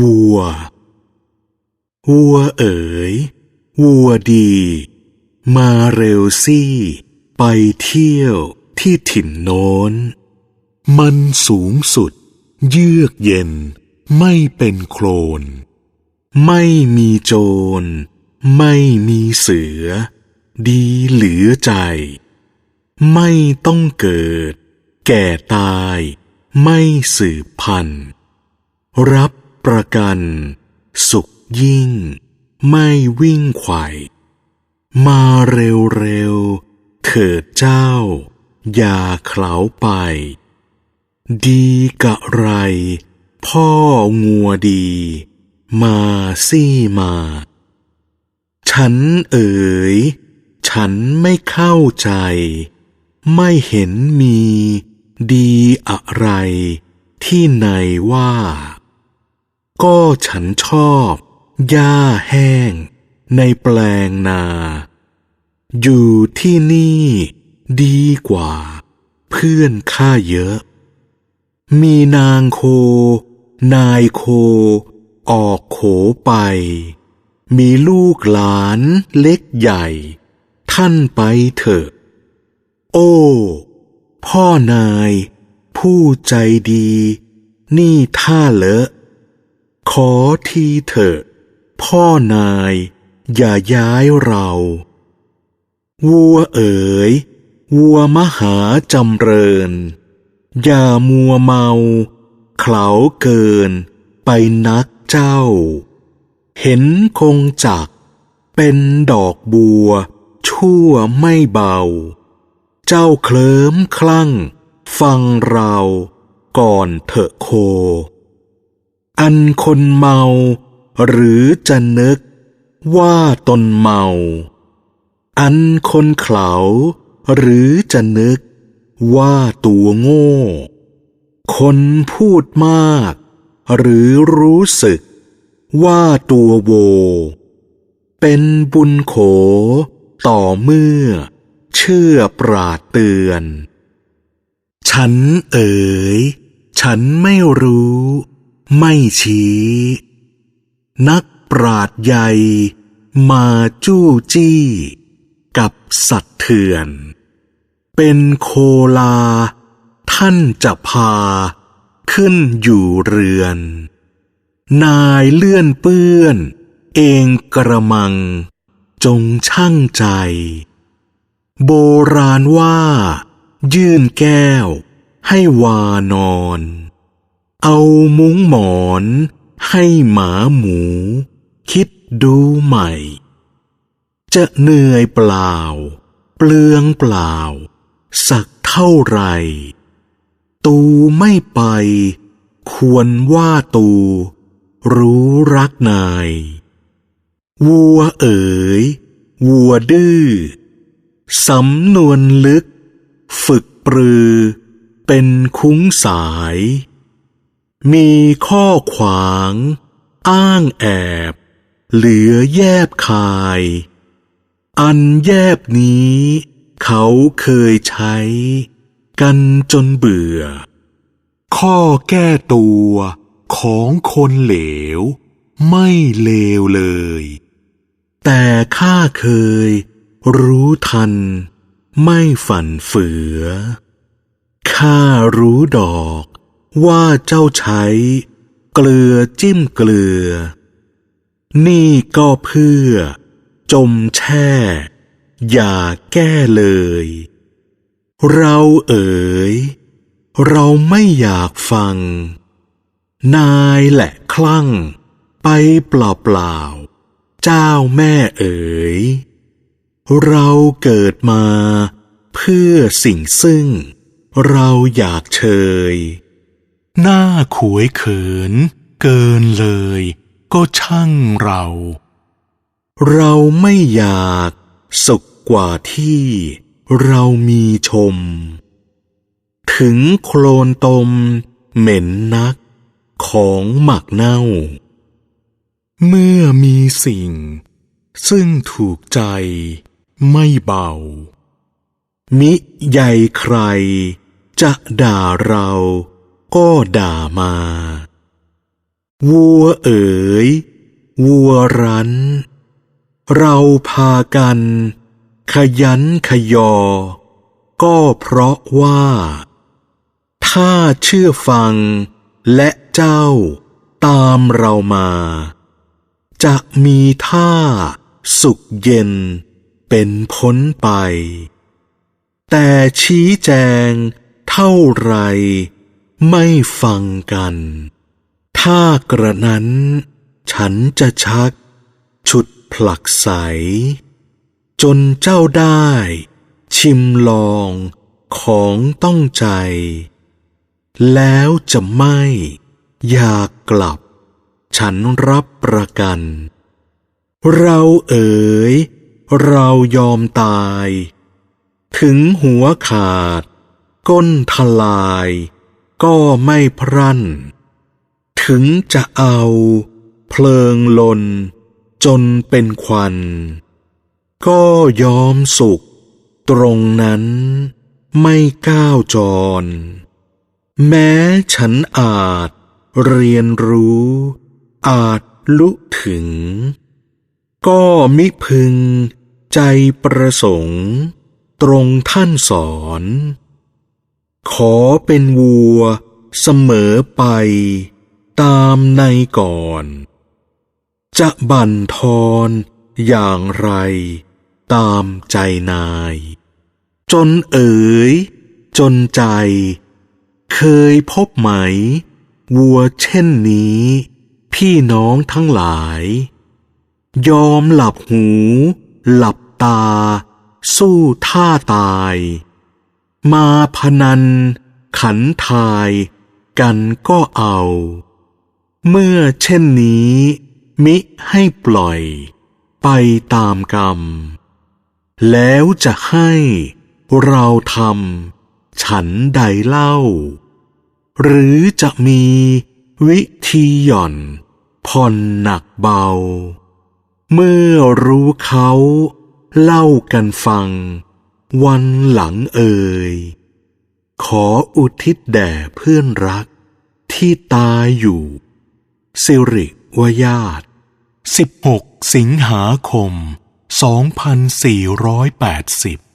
วัว วัวเอ๋ย วัวดี มาเร็วสิไปเที่ยวที่ถิ่นโน้น มันสูงสุด เยือกเย็น ไม่เป็นโคลน ไม่มีโจร ไม่มีเสือ ดีเหลือใจ ไม่ต้องเกิด แก่ตาย ไม่สืบพันธุ์รับ กัน สุขยิ่ง ไม่วิ่งไขว่มาเร็วเร็วๆเถิดเจ้า อย่าเขลาไป ดีกะไร พ่องัวดี มาซี่มา ฉันเอ๋ย ฉันไม่เข้าใจ ไม่เห็นมี ดีอะไร ที่ไหนว่า ก็ฉันชอบหญ้าแห้ง ในแปลงนา อยู่ที่นี่ดีกว่า เพื่อนข้าเยอะ มีนางโค นายโค ออกโขไป มีลูกหลานเล็กใหญ่ ท่านไปเถอะ โอ้ พ่อนาย ผู้ใจดี นี่ท่าเลอะ ขอทีเถอะพ่อนาย อย่าย้ายเรา วัวเอ๋ย วัวมหาจำเริญ อย่ามัวเมาเขาเกิน ไปนักเจ้า เห็นคงจัก เป็นดอกบัว ชั่วไม่เบา เจ้าเคลิ้มคลั่ง ฟังเรา ก่อนเถอะโค อันคนเมา หรือจะนึกว่าตนเมา อันคนเขาหรือจะนึกว่าตัวโง่ คนพูดมาก หรือรู้สึกว่าตัวโว เป็นบุญโขต่อเมื่อ เชื่อปราดเตือน ฉันเอ๋ย ฉันไม่รู้ ไม่ชี้ นักปราดใหญ่มาจู้จี้ กับสัตว์เถื่อน เป็นโคลา ท่านจะพา ขึ้นอยู่เรือน นายเลื่อนเปื้อน เองกระมัง จงช่างใจ โบราณว่า ยื่นแก้วให้วานอน เอามุ้งหมอนให้หมาหมู คิดดูใหม่ จะเหนื่อยเปล่า เปลืองเปล่า สักเท่าไหรตูไม่ไป ควรว่าตู รู้รักนาย วัวเอ๋ย วัวดื้อสำนวนลึก ฝึกปรือ เป็นคุ้งสาย มีข้อขวาง อ้างแอบ เหลือแยบคาย อันแยบนี้ เขาเคยใช้ กันจนเบื่อ ข้อแก้ตัวของคนเหลว ไม่เลวเลย แต่ข้าเคย รู้ทัน ไม่ฝันเฟือข้ารู้ดอก ว่าเจ้าใช้ เกลือจิ้มเกลือ นี่ก็เพื่อ จมแช่ อย่าแก้เลย เราเอ๋ย เราไม่อยากฟัง นายแหละคลั่ง ไปเปล่าๆเจ้าแม่เอ๋ย เราเกิดมา เพื่อสิ่งซึ่ง เราอยากเชย หน้าขวยเขิน เกินเลย ก็ช่างเรา เราไม่อยากสุขกว่าที่เรามีชม ถึงโคลนตม เหม็นนัก ของหมักเน่า เมื่อมีสิ่ง ซึ่งถูกใจไม่เบา มิใหญ่ใครจะด่าเรา ก็ด่ามา วัวเอ๋ย วัวรัน เราพากัน ขยันขยอ ก็เพราะว่า ถ้าเชื่อฟังและเจ้าตามเรามา จะมีท่าสุขเย็นเป็นพ้นไป แต่ชี้แจงเท่าไร ไม่ฟังกัน ถ้ากระนั้น ฉันจะชัก ฉุดผลักใส จนเจ้าได้ ชิมลองของต้องใจ แล้วจะไม่ อยากกลับ ฉันรับประกัน เราเอ๋ย เรายอมตาย ถึงหัวขาด ก้นทลาย ก็ไม่พรั่น ถึงจะเอาเพลิงลนจนเป็นควัน ก็ยอมสุข ตรงนั้นไม่ก้าวจร แม้ฉันอาจเรียนรู้ อาจลุถึง ก็มิพึงใจประสงค์ ตรงท่านสอน ขอเป็นวัวเสมอไป ตามในก่อน จะบั่นทอนอย่างไรตามใจนาย จนเอ๋ย จนใจ เคยพบไหม วัวเช่นนี้ พี่น้องทั้งหลาย ยอมหลับหู หลับตา สู้ท่าตาย มาพนัน ขันทาย กันก็เอา เมื่อเช่นนี้ มิให้ปล่อย ไปตามกรรม แล้วจะให้เราทำฉันใดเล่า หรือจะมีวิธีหย่อนผ่อนหนักเบา เมื่อรู้เขาเล่ากันฟัง วันหลังเอ่ย ขออุทิศแด่เพื่อนรักที่ตายอยู่ สิริวญาติ 16 สิงหาคม 2480